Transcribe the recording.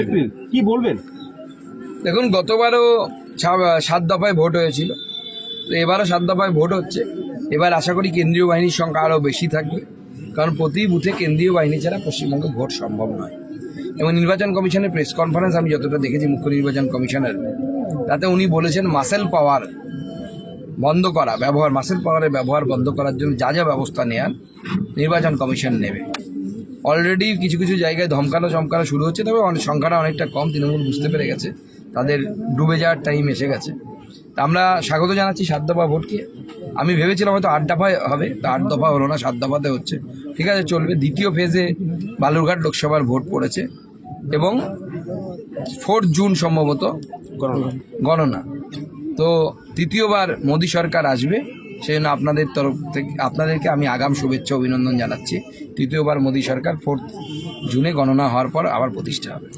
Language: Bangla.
এপ্রিল কি বলবেন? দেখুন গতবারও সাত দফায় ভোট হয়েছিল। তো এবারও সাত দফায় ভোট হচ্ছে। এবার আশা করি কেন্দ্রীয় বাহিনীর সংখ্যা আরও বেশি থাকবে। কারণ প্রতি বুথে কেন্দ্রীয় বাহিনী ছাড়া পশ্চিমবঙ্গে ভোট সম্ভব নয়। এবং নির্বাচন কমিশনের প্রেস কনফারেন্স আমি যতটা দেখেছি মুখ্য নির্বাচন কমিশনের তাতে উনি বলেছেন মাসেল পাওয়ার বন্ধ করা ব্যবহার মাসেল পাওয়ারের ব্যবহার বন্ধ করার জন্য যা যা ব্যবস্থা নেওয়ার নির্বাচন কমিশন নেবে। অলরেডি কিছু কিছু জায়গায় ধমকানো চমকানো শুরু হচ্ছে, তবে অনেক সংখ্যাটা অনেকটা কম, তৃণমূল বুঝতে পেরে গেছে। তাদের ডুবে যাওয়ার টাইম এসে গেছে। তা আমরা স্বাগত জানাচ্ছি সাত দফা ভোটকে আমি ভেবেছিলাম হয়তো আট দফায় হবে, তা আট দফা হলো না, সাত দফাতে হচ্ছে। ঠিক আছে, চলবে। দ্বিতীয় ফেজে বালুরঘাট লোকসভার ভোট পড়েছে এবং ফোর্থ জুন সম্ভবত গণনা। তো তৃতীয়বার মোদী সরকার আসবে। সেই জন্য আপনাদের তরফ থেকে আপনাদেরকে আমি আগাম শুভেচ্ছা, অভিনন্দন জানাচ্ছি। তৃতীয়বার মোদী সরকার, ফোর্থ জুনে গণনা হওয়ার পর আবার প্রতিষ্ঠা হবে।